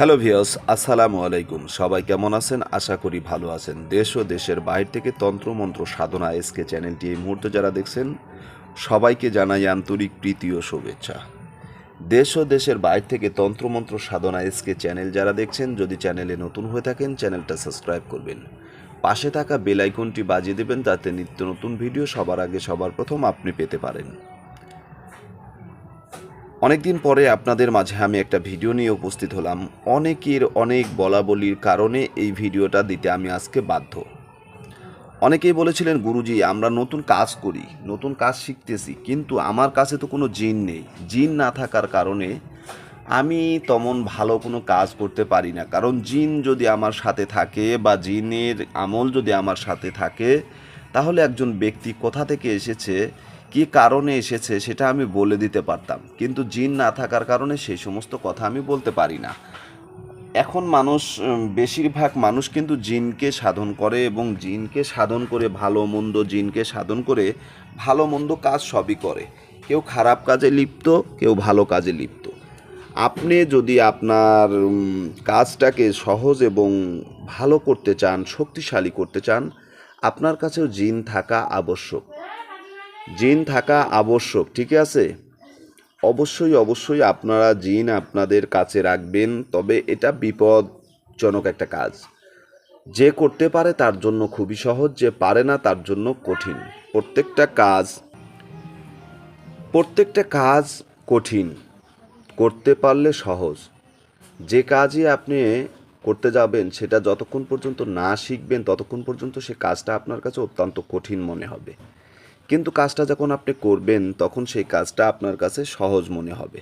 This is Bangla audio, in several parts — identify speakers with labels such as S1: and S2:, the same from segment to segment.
S1: হ্যালো ভিয়স আসসালামু আলাইকুম। সবাই কেমন আছেন? আশা করি ভালো আছেন। দেশ ও দেশের বাইরে থেকে তন্ত্রমন্ত্র সাধনা এসকে চ্যানেলটি এই মুহূর্তে যারা দেখছেন, সবাইকে জানাই আন্তরিক প্রীতি ও শুভেচ্ছা। দেশ ও দেশের বাইরে থেকে তন্ত্রমন্ত্র সাধনা এসকে চ্যানেল যারা দেখছেন, যদি চ্যানেলে নতুন হয়ে থাকেন, চ্যানেলটা সাবস্ক্রাইব করবেন। পাশে থাকা বেল আইকনটি বাজিয়ে দেবেন, যাতে নিত্য নতুন ভিডিও সবার আগে সবার প্রথম আপনি পেতে পারেন। অনেকদিন পরে আপনাদের মাঝে আমি একটা ভিডিও নিয়ে উপস্থিত হলাম। অনেকের অনেক বলা বলির কারণে এই ভিডিওটা দিতে আমি আজকে বাধ্য। অনেকেই বলেছিলেন, গুরুজি, আমরা নতুন কাজ করি, নতুন কাজ শিখতেছি, কিন্তু আমার কাছে তো কোনো জিন নেই। জিন না থাকার কারণে আমি তেমন ভালো কোনো কাজ করতে পারি না। কারণ জিন যদি আমার সাথে থাকে বা জিনের আমল যদি আমার সাথে থাকে, তাহলে একজন ব্যক্তি কোথা থেকে এসেছে কী কারণে এসেছে সেটা আমি বলে দিতে পারতাম। কিন্তু জিন না থাকার কারণে সেই সমস্ত কথা আমি বলতে পারি না। এখন মানুষ বেশিরভাগ মানুষ কিন্তু জিনকে সাধন করে এবং জিনকে সাধন করে ভালো মন্দ, জিনকে সাধন করে ভালো মন্দ কাজ সবই করে। কেউ খারাপ কাজে লিপ্ত, কেউ ভালো কাজে লিপ্ত। আপনি যদি আপনার কাজটাকে সহজ এবং ভালো করতে চান, শক্তিশালী করতে চান, আপনার কাছেও জিন থাকা আবশ্যক। জিন থাকা আবশ্যক, ঠিক আছে? অবশ্যই অবশ্যই আপনারা জিন আপনাদের কাছে রাখবেন, তবে এটা বিপদজনক একটা কাজ। যে করতে পারে তার জন্য খুবই সহজ, যে পারে না তার জন্য কঠিন। প্রত্যেকটা কাজ প্রত্যেকটা কাজ কঠিন। করতে পারলে সহজ। যে কাজই আপনি করতে যাবেন, সেটা যতক্ষণ পর্যন্ত না শিখবেন, ততক্ষণ পর্যন্ত সে কাজটা আপনার কাছে অত্যন্ত কঠিন মনে হবে। কিন্তু কাজটা যখন আপনি করবেন, তখন সেই কাজটা আপনার কাছে সহজ মনে হবে।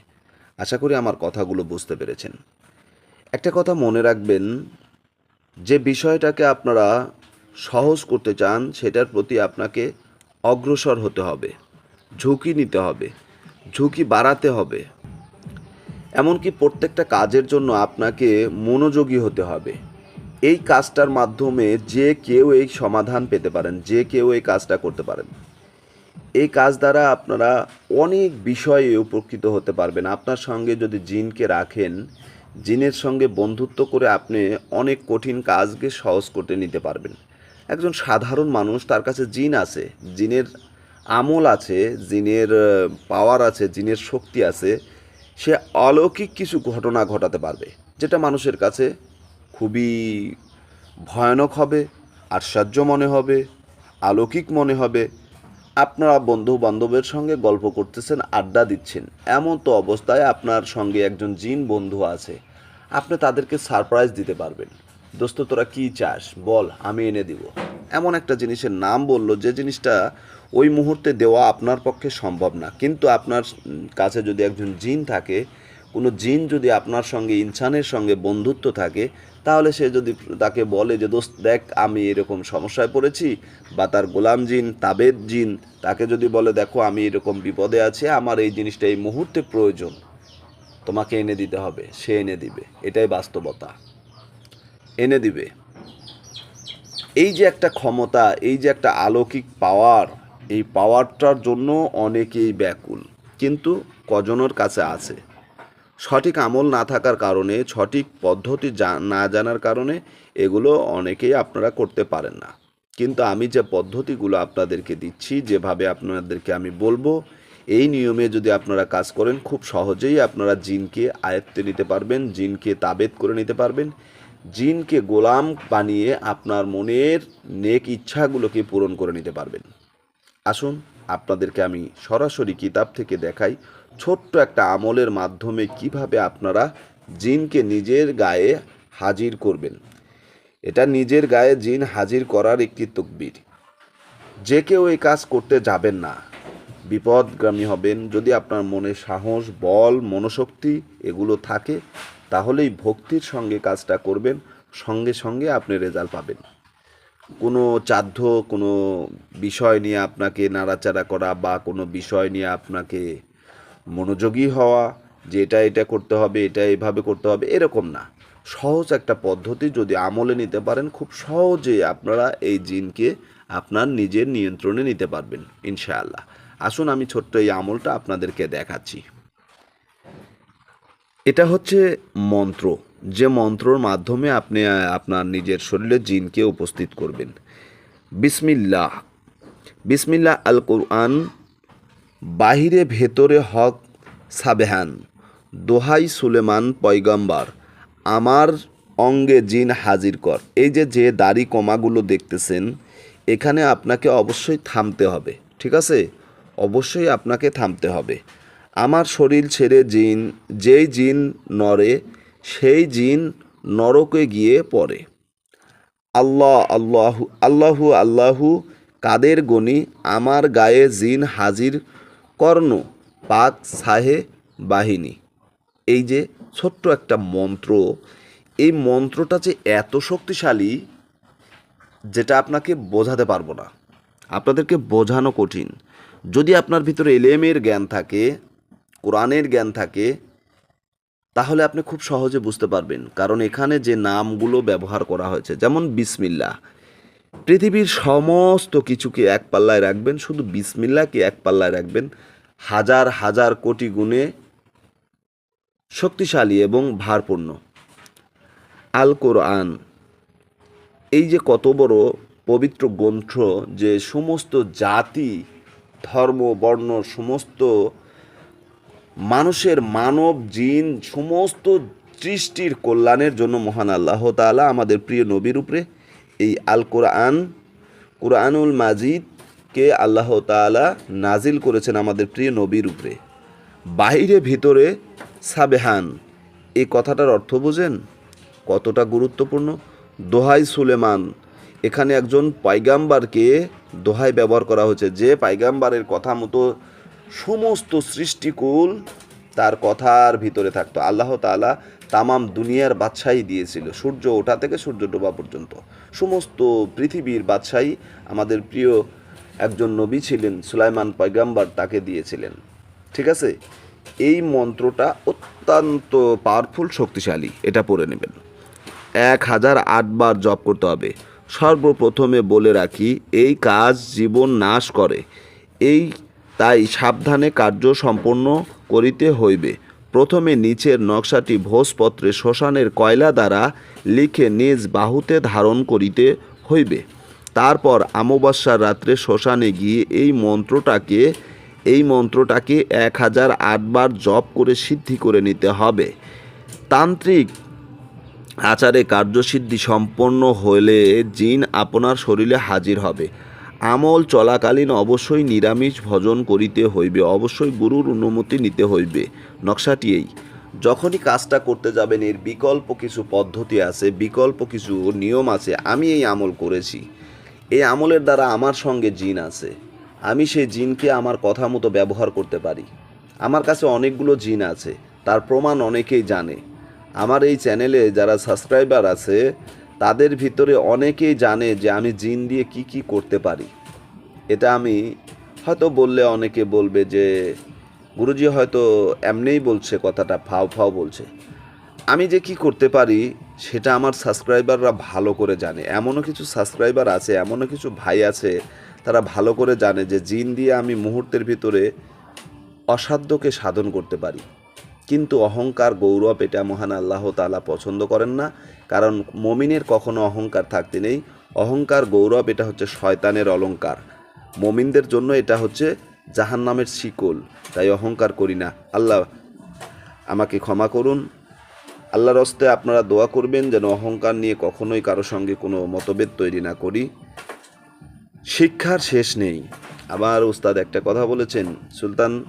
S1: আশা করি আমার কথাগুলো বুঝতে পেরেছেন। একটা কথা মনে রাখবেন, যে বিষয়টাকে আপনারা সহজ করতে চান, সেটার প্রতি আপনাকে অগ্রসর হতে হবে, ঝুঁকি নিতে হবে, ঝুঁকি বাড়াতে হবে। এমনকি প্রত্যেকটা কাজের জন্য আপনাকে মনোযোগী হতে হবে। এই কাজটার মাধ্যমে যে কেউ এই সমাধান পেতে পারেন, যে কেউ এই কাজটা করতে পারেন। এই কাজ দ্বারা আপনারা অনেক বিষয়ে উপকৃত হতে পারবেন। আপনার সঙ্গে যদি জিনকে রাখেন, জিনের সঙ্গে বন্ধুত্ব করে আপনি অনেক কঠিন কাজকে সহজ করতে নিতে পারবেন। একজন সাধারণ মানুষ, তার কাছে জিন আছে, জিনের আমল আছে, জিনের পাওয়ার আছে, জিনের শক্তি আছে, সে অলৌকিক কিছু ঘটনা ঘটাতে পারবে, যেটা মানুষের কাছে খুবই ভয়ানক হবে, আশ্চর্য মনে হবে, অলৌকিক মনে হবে। আপনারা বন্ধু বান্ধবের সঙ্গে গল্প করতেছেন, আড্ডা দিচ্ছেন। এমন তো অবস্থায় আপনার সঙ্গে একজন জিন বন্ধু আছে। আপনি তাদেরকে সারপ্রাইজ দিতে পারবেন। দোস্ত, তোরা কী চাস? বল, আমি এনে দিব। এমন একটা জিনিসের নাম বলল যে জিনিসটা ওই মুহূর্তে দেওয়া আপনার পক্ষে সম্ভব না। কিন্তু আপনার কাছে যদি একজন জিন থাকে কোনো জিন যদি আপনার সঙ্গে, ইনসানের সঙ্গে বন্ধুত্ব থাকে, তাহলে সে যদি তাকে বলে যে, দোস্ত, দেখ, আমি এরকম সমস্যায় পড়েছি বা তার গোলাম জিন, তাবেদ জিন, তাকে যদি বলে, দেখো, আমি এরকম বিপদে আছি, আমার এই জিনিসটা এই মুহূর্তে প্রয়োজন। তোমাকে এনে দিতে হবে। সে এনে দিবে। এটাই বাস্তবতা। এনে দিবে। এই যে একটা ক্ষমতা, এই যে একটা আলৌকিক পাওয়ার এই পাওয়ারটার জন্য অনেকেই ব্যাকুল। কিন্তু কজনের কাছে আছে। সঠিক আমল না থাকার কারণে, সঠিক পদ্ধতি না জানার কারণে এগুলো অনেকেই আপনারা করতে পারেন না। কিন্তু আমি যে পদ্ধতিগুলো আপনাদেরকে দিচ্ছি, যেভাবে আপনাদেরকে আমি বলব, এই নিয়মে যদি আপনারা কাজ করেন, খুব সহজেই আপনারা জিনকে আয়ত্তে নিতে পারবেন, জিনকে তাবেদ করে নিতে পারবেন। জিনকে গোলাম বানিয়ে আপনার মনের নেক ইচ্ছাগুলোকে পূরণ করে নিতে পারবেন। আসুন, আপনাদেরকে আমি সরাসরি কিতাব থেকে দেখাই ছোট্ট একটা আমলের মাধ্যমে কীভাবে আপনারা জিনকে নিজের গায়ে হাজির করবেন। এটা নিজের গায়ে জিন হাজির করার একটি তকবির। যে কেউ এই কাজ করতে যাবেন না। বিপদগামী হবেন, যদি আপনার মনে সাহস, বল, মনোশক্তি এগুলো থাকে, তাহলেই ভক্তির সঙ্গে কাজটা করবেন, সঙ্গে সঙ্গে আপনি রেজাল্ট পাবেন। কোনো চাধ্য কোনো বিষয় নিয়ে আপনাকে নাড়াচাড়া করা বা কোনো বিষয় নিয়ে আপনাকে মনোযোগী হওয়া, যে এটা এটা করতে হবে, এটা এভাবে করতে হবে, এরকম না। সহজ একটা পদ্ধতি যদি আমলে নিতে পারেন, খুব সহজে আপনারা এই জিনকে আপনার নিজের নিয়ন্ত্রণে নিতে পারবেন, ইনশাআল্লাহ। আসুন আমি ছোট্ট এই আমলটা আপনাদেরকে দেখাচ্ছি। এটা হচ্ছে মন্ত্র। যে মন্ত্রর মাধ্যমে আপনি আপনার নিজের শরীরে জিনকে উপস্থিত করবেন। বিসমিল্লাহ। বিসমিল্লাহ আল কোরআন বাহিরে ভেতরে হক সাবেহান। দোহাই সুলেমান পয়গম্বর, আমার অঙ্গে জিন হাজির কর। এই যে যে দাড়ি কমাগুলো দেখতেছেন, এখানে আপনাকে অবশ্যই থামতে হবে, ঠিক আছে? অবশ্যই আপনাকে থামতে হবে। আমার শরীর ছেড়ে জিন, যেই জিন নড়ে, সেই জিন নরকে গিয়ে পড়ে। আল্লাহ, আল্লাহু আল্লাহু আল্লাহু, কাদের গণি আমার গায়ে জিন হাজির কর্ণ, পাক, সাহে, বাহিনী। এই যে ছোট্ট একটা মন্ত্র, এই মন্ত্রটা যে এত শক্তিশালী, যেটা আপনাকে বোঝাতে পারব না। আপনাদেরকে বোঝানো কঠিন। যদি আপনার ভিতরে এলেমের জ্ঞান থাকে, কোরআনের জ্ঞান থাকে, তাহলে আপনি খুব সহজে বুঝতে পারবেন। কারণ এখানে যে নামগুলো ব্যবহার করা হয়েছে, যেমন বিসমিল্লা পৃথিবীর সমস্ত কিছুকে এক পাল্লায় রাখবেন, শুধু বিসমিল্লাকে এক পাল্লায় রাখবেন, হাজার হাজার কোটি গুণে শক্তিশালী এবং ভারপূর্ণ। আল কোরআন, এই যে কত বড় পবিত্র গ্রন্থ যে সমস্ত জাতি, ধর্ম, বর্ণ, সমস্ত মানুষের মানব জিন, সমস্ত সৃষ্টির কল্যাণের জন্য মহান আল্লাহ তাআলা আমাদের প্রিয় নবীর উপরে এই আল কোরআন কোরআনুল মাজিদকে আল্লাহ তাআলা নাজিল করেছেন আমাদের প্রিয় নবীর উপরে। বাইরে ভিতরে, সাবেহান, এই কথাটার অর্থ বোঝেন? কতটা গুরুত্বপূর্ণ? দোহাই সুলেমান, এখানে একজন পাইগাম্বারকে দোহাই ব্যবহার করা হয়েছে। যে পাইগাম্বারের কথা মতো সমস্ত সৃষ্টিকুল তার কথার ভিতরে থাকতো। আল্লাহ তাআলা তামাম দুনিয়ার বাদশাহী দিয়েছিল। সূর্য ওঠা থেকে সূর্য ডোবা পর্যন্ত। সমস্ত পৃথিবীর বাদশাহী আমাদের প্রিয় একজন নবী ছিলেন, সুলাইমান পয়গাম্বার, তাকে দিয়েছিলেন। ঠিক আছে? এই মন্ত্রটা অত্যন্ত পাওয়ারফুল শক্তিশালী। এটা পড়ে নেবেন। এক হাজার আটবার জপ করতে হবে। সর্বপ্রথমে বলে রাখি, এই কাজ জীবন নাশ করে। এই তাই সাবধানে কার্য সম্পন্ন করিতে হইবে। প্রথমে নিচের নকশাটি ভোজপত্রে শ্মশানের কয়লা দ্বারা লিখে নিজ বাহুতে ধারণ করিতে হইবে। তারপর অমাবস্যার রাত্রে শ্মশানে গিয়ে এই মন্ত্রটাকে এই মন্ত্রটাকে এক হাজার আটবার জপ করে সিদ্ধি করে নিতে হবে। তান্ত্রিক আচারে কার্যসিদ্ধি সম্পন্ন হলে জিন আপনার শরীরে হাজির হবে। আমল চলাকালীন অবশ্যই নিরামিষ ভোজন করিতে হইবে, অবশ্যই গুরুর অনুমতি নিতে হইবে। নকশাটি এই। যখনই কাজটা করতে যাবেন, এর বিকল্প কিছু পদ্ধতি আছে, বিকল্প কিছু নিয়ম আছে, আমি এই আমল করেছি। এই আমলের দ্বারা আমার সঙ্গে জিন আছে। আমি সেই জিনকে আমার কথা মতো ব্যবহার করতে পারি। আমার কাছে অনেকগুলো জিন আছে, তার প্রমাণ অনেকেই জানে। আমার এই চ্যানেলে যারা সাবস্ক্রাইবার আছে তাদের ভিতরে অনেকেই জানে যে আমি জিন দিয়ে কি কি করতে পারি। এটা আমি হয়তো বললে অনেকে বলবে যে, গুরুজি হয়তো এমনিই বলছে কথাটা, ফাও ফাও বলছে। আমি যে কি করতে পারি সেটা আমার সাবস্ক্রাইবাররা ভালো করে জানে। এমনও কিছু সাবস্ক্রাইবার আছে, এমনও কিছু ভাই আছে, তারা ভালো করে জানে যে জিন দিয়ে আমি মুহূর্তের ভিতরে অসাধ্যকে সাধন করতে পারি। কিন্তু অহংকার, গৌরব এটা মহান আল্লাহ তাআলা পছন্দ করেন না। কারণ মমিনের কখনো অহংকার থাকতে নেই। অহংকার, গৌরব এটা হচ্ছে শয়তানের অলংকার। মমিনদের জন্য এটা হচ্ছে জাহান্নামের শিকল। তাই অহংকার করি না। আল্লাহ আমাকে ক্ষমা করুন। আল্লাহর হস্তে আপনারা দোয়া করবেন যেন অহংকার নিয়ে কখনোই কারও সঙ্গে কোনো মতভেদ তৈরি না করি। শিক্ষার শেষ নেই। আবার উস্তাদ একটা কথা বলেছেন, সুলতান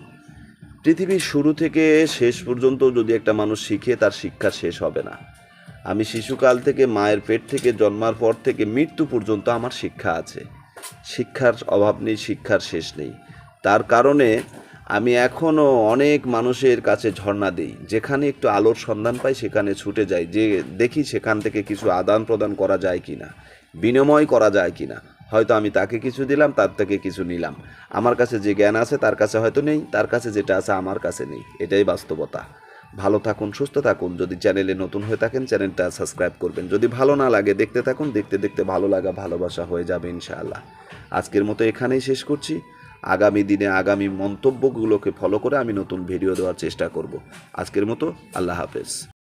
S1: পৃথিবীর শুরু থেকে শেষ পর্যন্ত যদি একটা মানুষ শিখে, তার শিক্ষা শেষ হবে না। আমি শিশুকাল থেকে মায়ের পেট থেকে জন্মার পর থেকে মৃত্যু পর্যন্ত আমার শিক্ষা আছে। শিক্ষার অভাব নেই, শিক্ষার শেষ নেই। তার কারণে আমি এখনও অনেক মানুষের কাছে ঝর্ণা দিই। যেখানে একটু আলোর সন্ধান পাই, সেখানে ছুটে যাই। যে দেখি সেখান থেকে কিছু আদান প্রদান করা যায় কি না বিনিময় করা যায় কি না হয়তো আমি তাকে কিছু দিলাম, তার থেকে কিছু নিলাম। আমার কাছে যে জ্ঞান আছে, তার কাছে হয়তো নেই, তার কাছে যেটা আছে, আমার কাছে নেই। এটাই বাস্তবতা। ভালো থাকুন, সুস্থ থাকুন। যদি চ্যানেলে নতুন হয়ে থাকেন, চ্যানেলটা সাবস্ক্রাইব করবেন। যদি ভালো না লাগে, দেখতে থাকুন, দেখতে দেখতে ভালো লাগা, ভালোবাসা হয়ে যাবে ইনশাআল্লাহ। আজকের মতো এখানেই শেষ করছি। আগামী দিনে আগামী মন্তব্যগুলোকে ফলো করে আমি নতুন ভিডিও দেওয়ার চেষ্টা করব। আজকের মতো আল্লাহ হাফেজ।